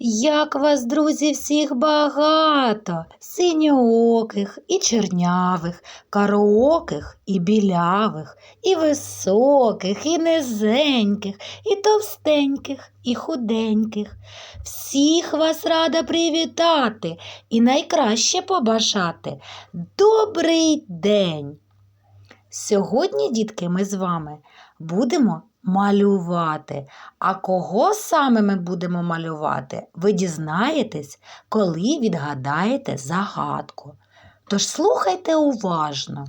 Як вас, друзі, всіх багато, синьооких і чорнявих, карооких і білявих, і високих, і низеньких, і товстеньких, і худеньких. Всіх вас рада привітати і найкраще побажати. Добрий день! Сьогодні, дітки, ми з вами будемо малювати. А кого саме ми будемо малювати, ви дізнаєтесь, коли відгадаєте загадку. Тож слухайте уважно.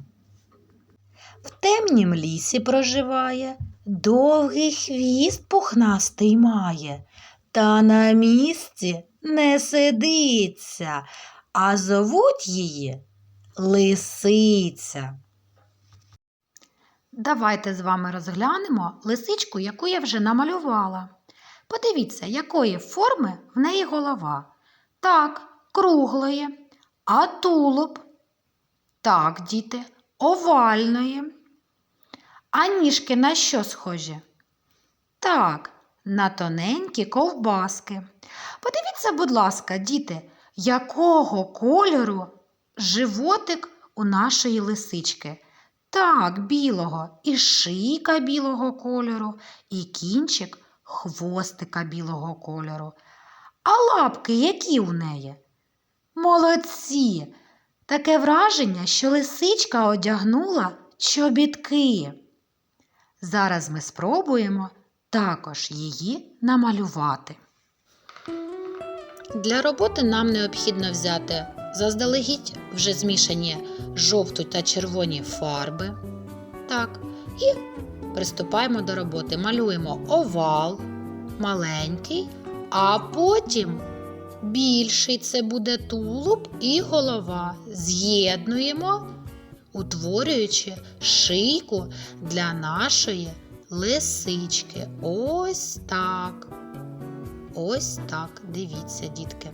В темнім лісі проживає, довгий хвіст пухнастий має, та на місці не сидиться, а зовуть її лисиця. Давайте з вами розглянемо лисичку, яку я вже намалювала. Подивіться, якої форми в неї голова. Так, круглої, а тулуб. Так, діти, овальної. А ніжки на що схожі? Так, на тоненькі ковбаски. Подивіться, будь ласка, діти, якого кольору животик у нашої лисички. Так, білого, і шийка білого кольору, і кінчик хвостика білого кольору. А лапки які у неї? Молодці! Таке враження, що лисичка одягнула чобітки. Зараз ми спробуємо також її намалювати. Для роботи нам необхідно взяти заздалегідь вже змішані жовту та червоні фарби. Так, і приступаємо до роботи. Малюємо овал маленький, а потім більший це буде тулуб і голова. З'єднуємо, утворюючи шийку для нашої лисички. Ось так. Ось так. Дивіться, дітки.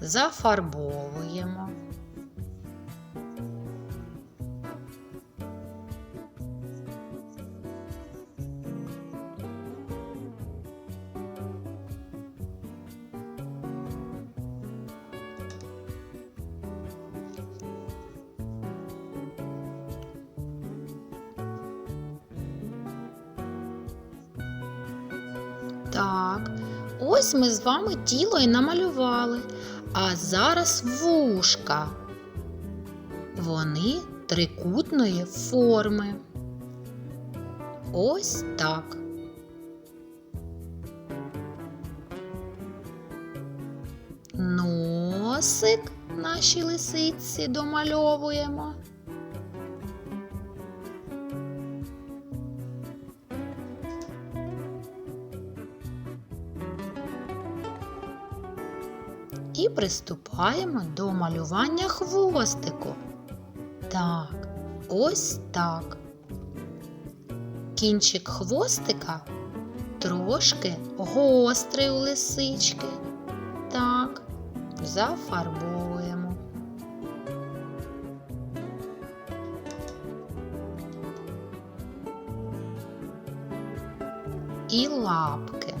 Зафарбовуємо. Так, ось ми з вами тіло і намалювали. А зараз вушка. Вони трикутної форми. Ось так. Носик нашій лисиці домальовуємо. І приступаємо до малювання хвостику. Так, ось так. Кінчик хвостика трошки гострий у лисички. Так, зафарбуємо. І лапки.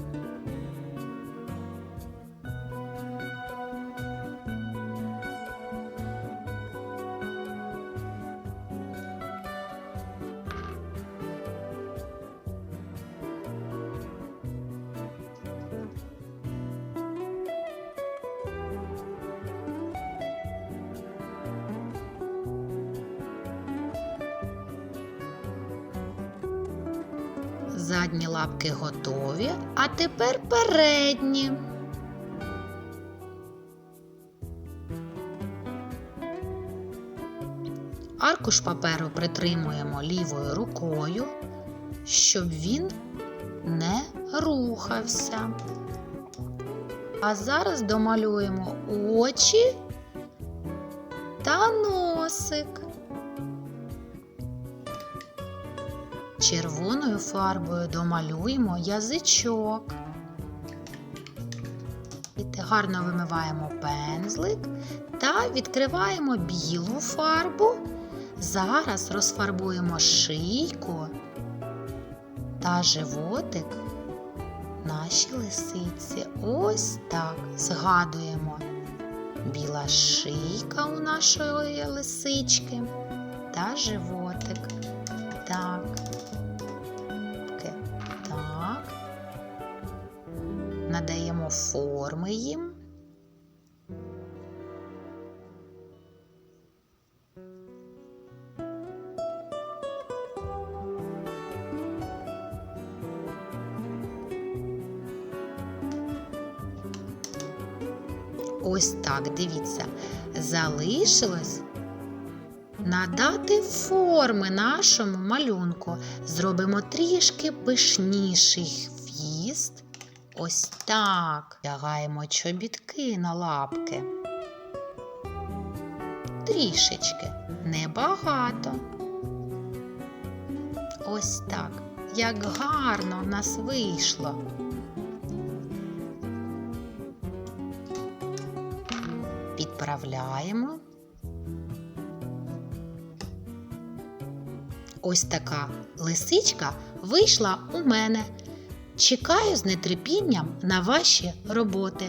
Задні лапки готові, а тепер передні. Аркуш паперу притримуємо лівою рукою, щоб він не рухався. А зараз домалюємо очі та носик. Червоною фарбою домалюємо язичок. Гарно вимиваємо пензлик та відкриваємо білу фарбу Зараз розфарбуємо шийку та животик нашій лисиці. Ось так. Згадуємо. Біла шийка у нашої лисички та животик. Так. Надаємо форми їм. Ось так, дивіться, залишилось надати форми нашому малюнку. Зробимо трішки пишніший хвіст. Ось так. Вдягаємо чобітки на лапки. Трішечки, небагато. Ось так. Як гарно в нас вийшло. Підправляємо. Ось така лисичка вийшла у мене. Чекаю з нетерпінням на ваші роботи.